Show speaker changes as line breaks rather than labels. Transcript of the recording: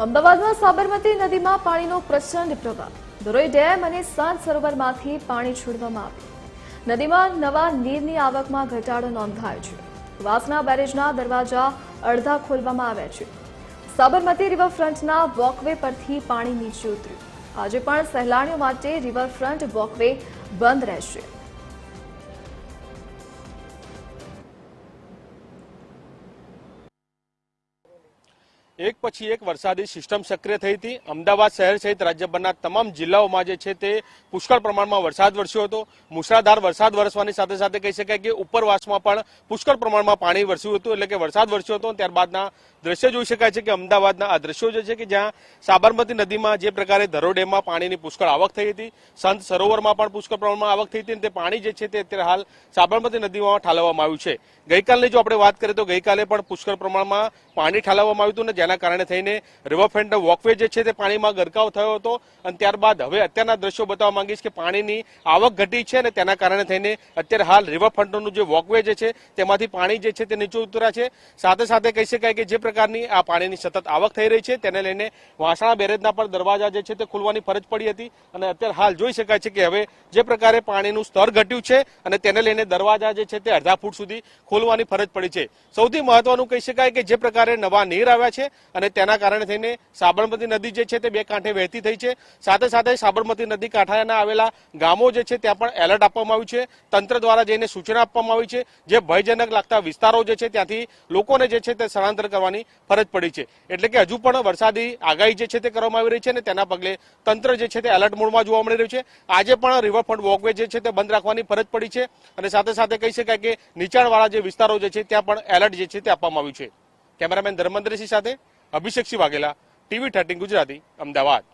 અમદાવાદમાં સાબરમતી નદીમાં પાણીનો પ્રચંડ પ્રવાહ. ધરોઈ ડેમ અને સાંજ સરોવરમાંથી પાણી છોડવામાં આવ્યું. નદીમાં નવા નીરની આવકમાં ઘટાડો નોંધાયો છે. વાસના બેરેજના દરવાજા અડધા ખોલવામાં આવ્યા છે. સાબરમતી રિવરફ્રન્ટના વોકવે પરથી પાણી નીચે ઉતર્યું. આજે પણ સહેલાણીઓ માટે રિવરફ્રન્ટ વોકવે બંધ રહેશે.
એક પછી એક વરસાદી સિસ્ટમ સક્રિય થઈ હતી. અમદાવાદ શહેર સહિત રાજ્યભરના તમામ જિલ્લાઓમાં જે છે તે પુષ્કળ પ્રમાણમાં વરસાદ વરસ્યો હતો. મુશળાધાર વરસાદ વરસવાની સાથે સાથે કહી શકાય કે ઉપરવાસમાં પણ પુષ્કળ પ્રમાણમાં પાણી વરસ્યું હતું એટલે કે વરસાદ વરસ્યો હતો. ત્યારબાદના દ્રશ્ય જોઈ શકાય છે કે અમદાવાદના આ દ્રશ્યો જે છે કે જ્યાં સાબરમતી નદીમાં જે પ્રકારે ધરો ડેમમાં પાણીની પુષ્કળ આવક થઈ હતી. સંત સરોવરમાં પણ પુષ્કળ પ્રમાણમાં આવક થઈ હતી અને તે પાણી જે છે તે અત્યારે હાલ સાબરમતી નદીમાં ઠાલવવામાં આવ્યું છે. ગઈકાલની જો આપણે વાત કરીએ તો ગઈકાલે પણ પુષ્કળ પ્રમાણમાં પાણી ઠાલવવામાં આવ્યું હતું ને જેના કારણે થઈને રિવરફ્રન્ટ વોકવે જે છે તે પાણીમાં ગરકાવ થયો હતો. અને ત્યારબાદ હવે અત્યારના દ્રશ્યો બતાવવા માંગીશ કે પાણીની આવક ઘટી છે અને તેના કારણે થઈને અત્યારે હાલ રિવરફ્રન્ટનું જે વોકવે જે છે તેમાંથી પાણી જે છે તે નીચે ઉતર્યા છે. સાથે સાથે કહી શકાય કે જે પ્રકારની આ પાણીની સતત આવક થઈ રહી છે તેને લઈને વાસણા બેરેજના પણ દરવાજા જે છે તે ખોલવાની ફરજ પડી હતી. અને અત્યારે હાલ જોઈ શકાય છે કે હવે જે પ્રકારે પાણીનું સ્તર ઘટ્યું છે અને તેને લઈને દરવાજા જે છે તે અડધા ફૂટ સુધી ખોલવાની ફરજ પડી છે. સૌથી મહત્વનું કહી શકાય કે જે પ્રકારે નવા નીર આવ્યા છે અને તેના કારણે થઈને સાબરમતી નદી જે છે તે બે કાંઠે વહેતી થઈ છે. સાથે સાથે સાબરમતી નદી કાંઠાના આવેલા ગામો જે છે ત્યાં પણ એલર્ટ આપવામાં આવ્યું છે. તંત્ર દ્વારા જઈને સૂચના આપવામાં આવી છે. જે ભયજનક લાગતા વિસ્તારો જે છે ત્યાંથી લોકોને જે છે તે સ્થળાંતર કરવાની ફરજ પડી છે. એટલે કે હજુ પણ વરસાદી આગાહી જે છે તે કરવામાં આવી રહી છે અને તેના પગલે તંત્ર જે છે તે એલર્ટ મોડમાં જોવા મળી રહ્યું છે. આજે પણ રિવરફ્રન્ટ વોકવે જે છે તે બંધ રાખવાની ફરજ પડી છે. અને સાથે સાથે કહી શકાય કે નીચાણવાળા જે વિસ્તારો જે છે ત્યાં પણ એલર્ટ જે છે તે આપવામાં આવ્યું છે. કેમેરામેન ધર્મેન્દ્રસિંહ સાથે અભિષેકસિંહ વાઘેલા ટીવી થર્ટીન ગુજરાતી અમદાવાદ.